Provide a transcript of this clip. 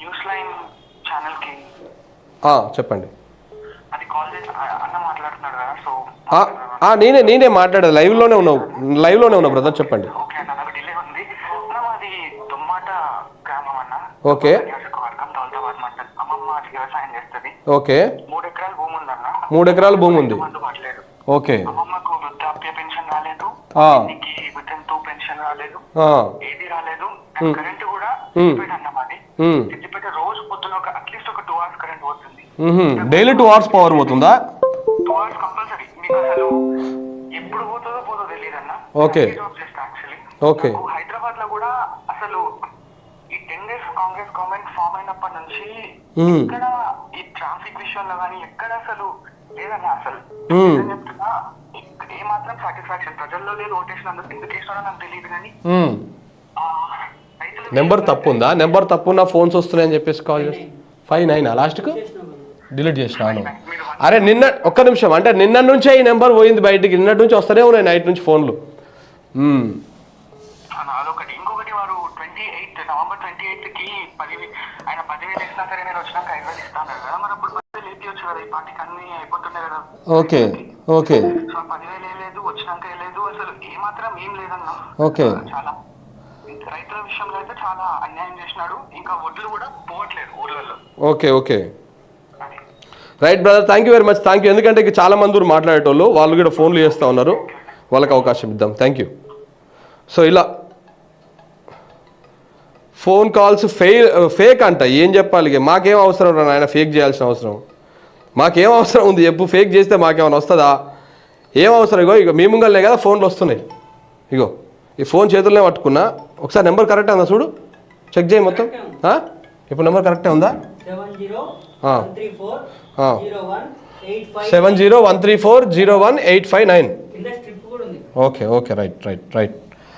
News line ఛానల్కి ఆ, చెప్పండి. అది కాల్ చేసి అన్న మాట్లాడుతున్నాడు కదా సో నేనే నేనే మాట్లాడేది. లైవ్లోనే ఉన్నావు. లైవ్లోనే ఉన్నావు బ్రదర్ చెప్పండి. ఓకే అన్న నాకు డిలే ఉంది. అన్న మాది దుమ్మాట గ్రామం అన్న. ఓకే. నియోజకవర్గం దౌలతాబాద్ మండల్. అమ్మమ్మ వ్యవసాయం చేస్తుంది. ఓకే. మూడు ఎకరాల భూమి ఉందన్న మూడు ఎకరాల భూమి ఉంది. ఓకే. అమ్మమ్మకు వృద్ధాప్య పెన్షన్ రాలేదు. నీకు వితంతు పెన్షన్ రాలేదు. ఆ, ఏది రాలేదు. కరెంట్ కూడా రోజు పొద్దున ఒక అట్లీస్ట్ ఒక టూ అవర్స్ కరెంట్ పోతుంది. డైలీ టూ అవర్స్ పవర్ పోతుందా? టూ అవర్స్ కంపల్సరీ మీకు అసలు ఎప్పుడు పోతుందో పోతుందో తెలియదు అన్న ఓకే. ఓకే. హైదరాబాద్లో కూడా అసలు ఈ ten days Congress government form అయినప్పటి నుంచి మ్మ్. ఎక్కడ ఈ ట్రాఫిక్ విషయంలో కానీ ఎక్కడ అసలు లేదన్న అసలు. ఇక్- ఏ మాత్రం సాటిస్ఫాక్షన్ ప్రజల్లో లేదు ఓటేసినందుకు ఎందుకు వేసినారో నాకు తెలియదు కానీ నెంబర్ తప్పు ఉందా నెంబర్ తప్పు ఉన్న ఫోన్స్ వస్తున్నాయని చెప్పేసి కాల్ చేస్తా. ఫైవ్ నైన్ లాస్ట్కు డిలీట్ చేసినాను అరే నిన్న ఒక్క నిమిషం. అంటే నిన్న నుంచే ఈ నెంబర్ పోయింది బయటికి. నిన్నటి నుంచి వస్తూనే ఉన్నాయి నైట్ నుంచి ఫోన్లు. ఓకే. ఓకే. ఓకే. చాలా. రైతుల విషయంలో అయితే చాలా అన్యాయం చేసినాడు. ఇంకా ఒడ్లు కూడా పోవట్లేదు ఊర్లలో. Okay okay. Right brother thank you very much thank you ఎందుకంటే ఇక చాలా మంది ఊరు మాట్లాడేటోళ్ళు వాళ్ళు కూడా ఫోన్లు చేస్తూ ఉన్నారు. వాళ్ళకి అవకాశం ఇద్దాం. థ్యాంక్ యూ సో ఇలా ఫోన్ కాల్స్ ఫే ఫేక్ అంట. ఏం చెప్పాలి మాకేం అవసరం రా నాయన? ఫేక్ చేయాల్సిన అవసరం. మాకేం అవసరం ఉంది? చెప్పు ఫేక్ చేస్తే మాకేమైనా వస్తుందా? ఏం అవసరం ఇగో? ఇక మీ ముంగల్నే కదా ఫోన్లు వస్తున్నాయి. ఇగో. ఈ ఫోన్ చేతుల్లోనే పట్టుకున్నా. ఒకసారి నెంబర్ కరెక్టే ఉందా చూడు? చెక్ చేయి మొత్తం? ఇప్పుడు నెంబర్ కరెక్టే ఉందా? Seven zero. One three four. Zero one eight five nine. Okay okay right right right.